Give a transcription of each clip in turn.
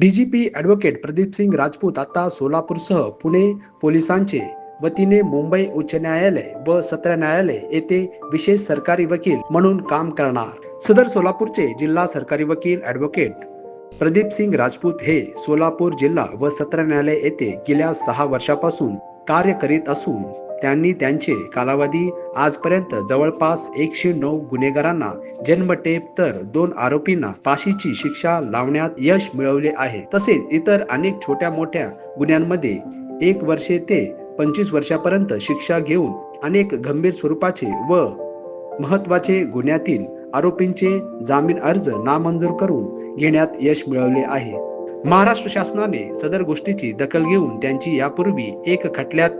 DGP advocate Pradeep Singh Rajput आता सोलापूरसह पुणे पोलिसांचे वतीने मुंबई उच्च न्यायालय व सत्र न्यायालय येथे विशेष सरकारी वकील म्हणून काम करणार. सदर सोलापूरचे जिल्हा सरकारी वकील ॲडव्होकेट प्रदीप सिंग राजपूत हे सोलापूर जिल्हा व सत्र न्यायालय येथे गेल्या सहा वर्षापासून कार्य करीत असून त्यांनी त्यांचे कालावधी आजपर्यंत जवळपास एकशे नऊ गुन्हेगारांना जन्मटेप तर दोन आरोपींना फाशीची शिक्षा लावण्यात यश मिळवले आहे. तसेच इतर अनेक छोट्या मोठ्या गुन्ह्यांमध्ये एक वर्षे ते पंचवीस वर्षापर्यंत शिक्षा घेऊन अनेक गंभीर स्वरूपाचे व महत्त्वाचे गुन्ह्यातील आरोपींचे जामीन अर्ज नामंजूर करून घेण्यात यश मिळवले आहे. महाराष्ट्र शासनाने सदर गोष्टीची दखल घेऊन त्यांची यापूर्वी एक खटल्यात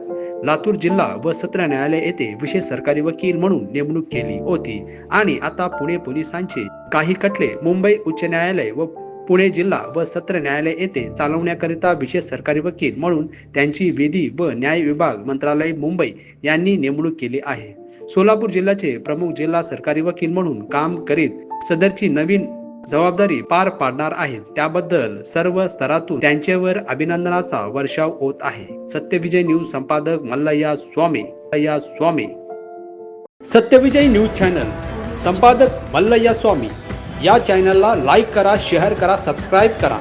लातूर जिल्हा व सत्र न्यायालय येथे विशेष सरकारी वकील म्हणून नेमणूक केली होती. आणि आता पुणे पोलिसांचे काही खटले मुंबई उच्च न्यायालय व पुणे जिल्हा व सत्र न्यायालय येथे चालवण्याकरिता विशेष सरकारी वकील म्हणून त्यांची विधी व न्याय विभाग मंत्रालय मुंबई यांनी नेमणूक केली आहे. सोलापूर जिल्ह्याचे प्रमुख जिल्हा सरकारी वकील म्हणून काम करीत सदरची नवीन जबाबदारी पार पाडणार आहेत. त्याबद्दल सर्व स्तरातून त्यांच्यावर अभिनंदनाचा वर्षाव होत आहे. सत्यविजय न्यूज संपादक मल्लय्या स्वामी. मल्लय्या स्वामी. Satyavijay news channel. संपादक मल्लय्या स्वामी. या चॅनलला लाईक करा शेअर करा सबस्क्राईब करा.